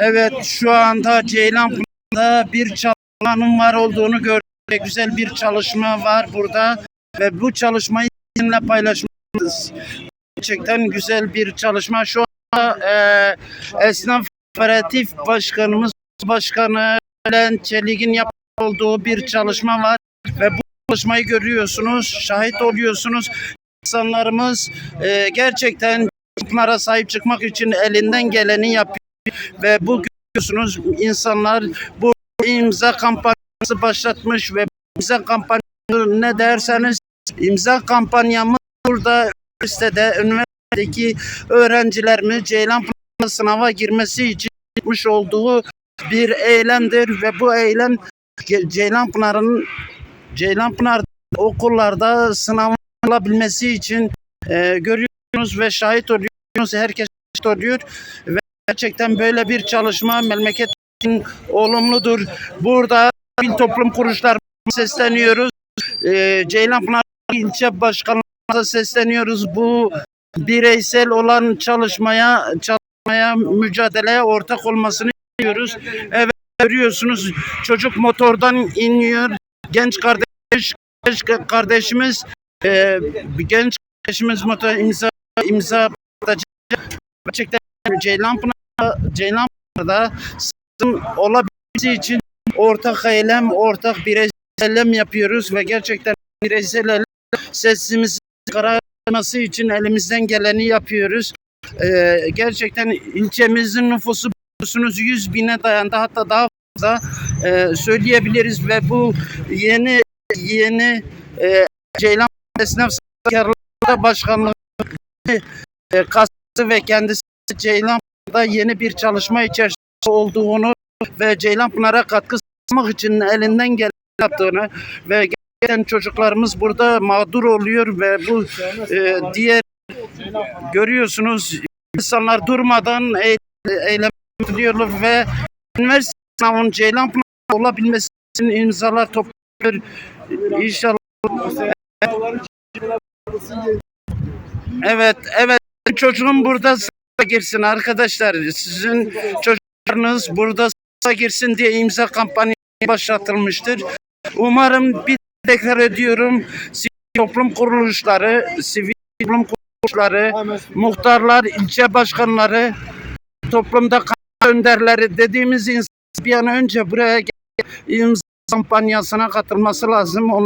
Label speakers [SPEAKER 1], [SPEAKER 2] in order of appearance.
[SPEAKER 1] Evet şu anda Ceylanpınar'da bir çalışmanın var olduğunu gördük. Güzel bir çalışma var burada ve bu çalışmayı sizinle paylaşmalıyız. Gerçekten güzel bir çalışma. Şu anda e, Esnaf Kooperatif Başkanımız Başkanı Bülent Çelik'in yapmış olduğu bir çalışma var ve bu çalışmayı görüyorsunuz, şahit oluyorsunuz. İnsanlarımız e, gerçekten bunlara sahip çıkmak için elinden geleni yapıyor ve bu görüyorsunuz insanlar bu imza kampanyası başlatmış ve imza kampanyası ne derseniz imza kampanyamız burada üniversitede üniversitedeki öğrencilerimiz Ceylanpınar'a sınava girmesi için yapmış olduğu bir eylemdir ve bu eylem Ge- Ceylanpınar'ın Ceylanpınar okullarda sınav alabilmesi için e, görüyorsunuz ve şahit oluyorsunuz. Herkes şahit oluyor ve gerçekten böyle bir çalışma memleket için olumludur. Burada bir toplum kuruluşlarına sesleniyoruz. E, Ceylanpınar ilçe başkanlarına sesleniyoruz. Bu bireysel olan çalışmaya çalışmaya mücadeleye ortak olmasını istiyoruz. Evet görüyorsunuz çocuk motordan iniyor. Genç kardeş kardeşimiz e, genç kardeşimiz motor imza imza atacak. Gerçekten Ceylanpınar Ceylanpınar'da sınıf olabilmesi için ortak eylem, ortak bireysel eylem yapıyoruz ve gerçekten bireysel eylem sesimizi çıkarması için elimizden geleni yapıyoruz. Ee, gerçekten ilçemizin nüfusu biliyorsunuz 100 bine dayandı hatta daha fazla e, söyleyebiliriz ve bu yeni yeni e, Ceylan Esnaf Sakarlığı Başkanlığı e, kastı ve kendisi Ceylanpınar'da yeni bir çalışma içerisinde olduğunu ve Ceylanpınar'a katkı sağlamak için elinden gelen yaptığını ve gerçekten çocuklarımız burada mağdur oluyor ve bu e, diğer görüyorsunuz insanlar durmadan eyle- eylem yapıyorlar ve üniversite sınavının Ceylanpınar olabilmesi için imzalar topluyor. İnşallah Evet, evet. Çocuğum burada girsin arkadaşlar. Sizin çocuklarınız burada girsin diye imza kampanyası başlatılmıştır. Umarım bir tekrar ediyorum. Sivil toplum kuruluşları, sivil toplum kuruluşları, muhtarlar, ilçe başkanları, toplumda önderleri dediğimiz insan bir an önce buraya imza kampanyasına katılması lazım.